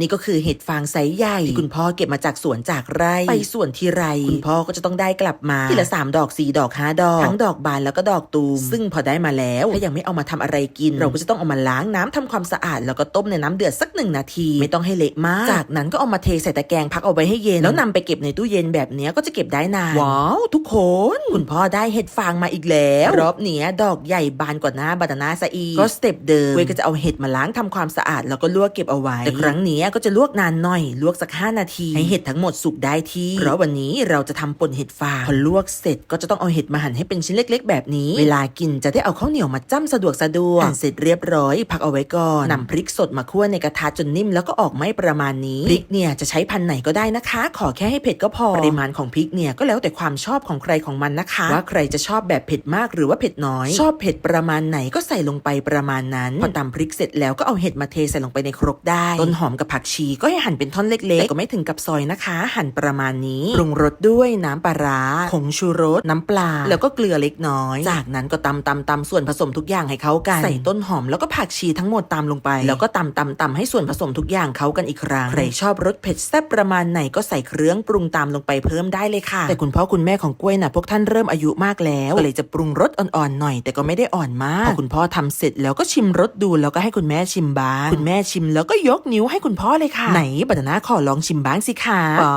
นี่ก็คือเห็ดฟางไซส์ใหญ่ที่คุณพ่อเก็บมาจากสวนจากไร่ไปสวนทีไร คุณพ่อก็จะต้องได้กลับมาทีละสามดอกสี่ดอกห้าดอก ทั้งดอกบานแล้วก็ดอกตูม ซึ่งพอได้มาแล้วถ้ายังไม่เอามาทำอะไรกิน เราก็จะต้องเอามาล้างน้ำทำความสะอาด แล้วก็ต้มในน้ำเดือดสักหนึ่งนาที ไม่ต้องให้เละมาก จากนั้นก็เอามาเทใส่ตะแกรงพักเอาไว้ให้เย็น แล้วนำไปเก็บในตู้เย็นแบบเนี้ยก็จะเก็บได้นานว้าวทุกคนคุณพ่อได้เห็ดฟางมาอีกแล้วรอบเนี้ยดอกใหญ่บานกว่าหน้าบานาน่าซะอีกก็สเต็ปเดิมเวยก็จะเอาเห็ดมาล้างทำความสะอาดแล้วก็ลวกเก็บเอาไว้แต่ครั้งเนี้ยก็จะลวกนานหน่อย ลวกสัก 5 นาที ให้เห็ดทั้งหมดสุกได้ที่ เพราะวันนี้เราจะทำป่นเห็ดฟางพอลวกเสร็จก็จะต้องเอาเห็ดมาหั่นให้เป็นชิ้นเล็ก ๆ แบบนี้ เวลากินจะได้เอาข้าวเหนียวมาจ้ำสะดวกสะดวกหั่นเสร็จเรียบร้อย พักเอาไว้ก่อนนำพริกสดมาคั่วในกระทะจนนิ่มแล้วก็ออกไหม้ประมาณนี้พริกเนี่ยจะใช้พันธุ์ไหนก็ได้นะคะ ขอแค่ให้เผ็ดก็พอปริมาณของพริกเนี่ยก็แล้วแต่ความชอบของใครของมันนะคะ ว่าใครจะชอบแบบเผ็ดมากหรือว่าเผ็ดน้อย ชอบเผ็ดประมาณไหนก็ใส่ลงไปประมาณนั้นพอตำพริกเสร็จแล้วก็เอาเห็ดมาเทใส่ลงไปในครกได้ต้นหอมกับผักชีก็ให้หั่นเป็นท่อนเล็กๆแต่ก็ไม่ถึงกับซอยนะคะ หั่นประมาณนี้ปรุงรสด้วยน้ำปลาร้าผงชูรสน้ำปลา แล้วก็เกลือเล็กน้อย จากนั้นก็ตำตำตำส่วนผสมทุกอย่างให้เข้ากัน ใส่ต้นหอมแล้วก็ผักชีทั้งหมดตามลงไป แล้วก็ตำตำตำให้ส่วนผสมทุกอย่างเข้ากันอีกครั้งใครชอบรสเผ็ดแซ่บประมาณไหนก็ใส่เครื่องปรุงตามลงไปเพิ่มได้เลยค่ะ แต่คุณพ่อคุณแม่ของกล้วยน่ะพวกท่านเริ่มอายุมากแล้วก็เลยจะปรุงรสอ่อนๆหน่อย แต่ก็ไม่ได้อ่อนมากพอคุณพ่อทำเสร็จแล้วก็ชิมรสดูแล้วก็ให้คุณแม่ชิมบ้างคุณแม่ชิมแล้วก็ยกนิ้วให้คุณพ่อเลยค่ะ ไหนบัตนาขอลองชิมบ้างสิคะอ๋อ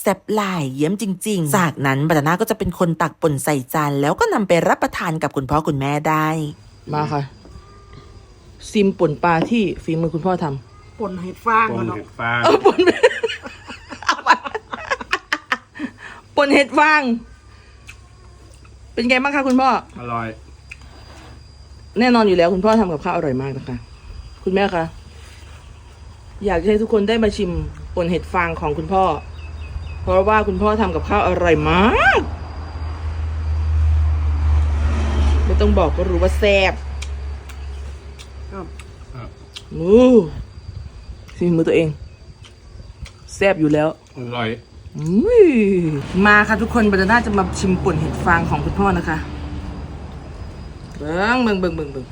แซ่บหลายเยี่ยมจริง ๆ จากนั้นบัตนาก็จะเป็นคนตักป่นใส่จานแล้วก็นำไปรับประทานกับคุณพ่อคุณแม่ได้ มาค่ะ ซิมป่นปลาที่ฝีมือคุณพ่อทำป่นเห็ดฟางปมันนเนาะเห็ดฟางป่นเห็ดฟาง เป็นไงบ้างคะคุณพ่อ อร่อย แน่นอนอยู่แล้วคุณพ่อทำกับข้าวอร่อยมากนะคะ คุณแม่คะ อยากจะให้ทุกคนได้มาชิมป่นเห็ดฟางของคุณพ่อ เพราะว่าคุณพ่อทำกับข้าวอร่อยมาก ไม่ต้องบอกก็รู้ว่าแซ่บครับมูฝีมือตัวเอง แซ่บอยู่แล้วอร่อยอุ้ยมาค่ะทุกคนบรรดาจะมาชิมป่นเห็ดฟางของคุณพ่อนะคะ เบิ้งเบิ้งเบิ้งเบิ้งเบิ้ง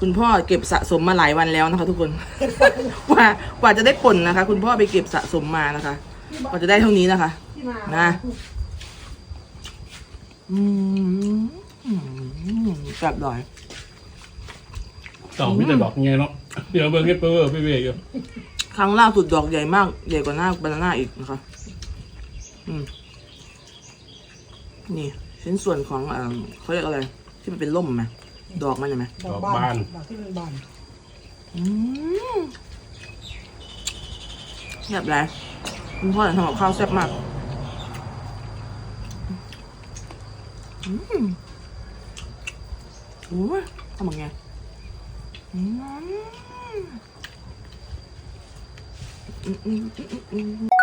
คุณพ่อเก็บสะสมมาหลายวันแล้วนะคะ ทุกคน กว่ากว่าจะได้ป่นนะคะ คุณพ่อไปเก็บสะสมมานะคะกว่าจะได้เท่านี้นะคะที่มานะอืมอืมแบบหน่อยต่อไม่ได้บอกไงเนาะเดี๋ยวเบิ้งให้เปอร์พี่เบย์อยู่ครั้งล่าสุดดอกใหญ่มาก ใหญ่กว่าหน้าบานาน่าอีกนะคะ อืม นี่ชิ้นส่วนของเอ่อเขาเรียกอะไร ที่มันเป็นร่มไหม ดอกมันใช่ไหมดอกบาน ดอกที่มันบานอืมแบบไรคุณพ่อทำกับข้าวแซ่บมากอืมโอ้ยทำยังไงอืมอืมอืมอืมอืม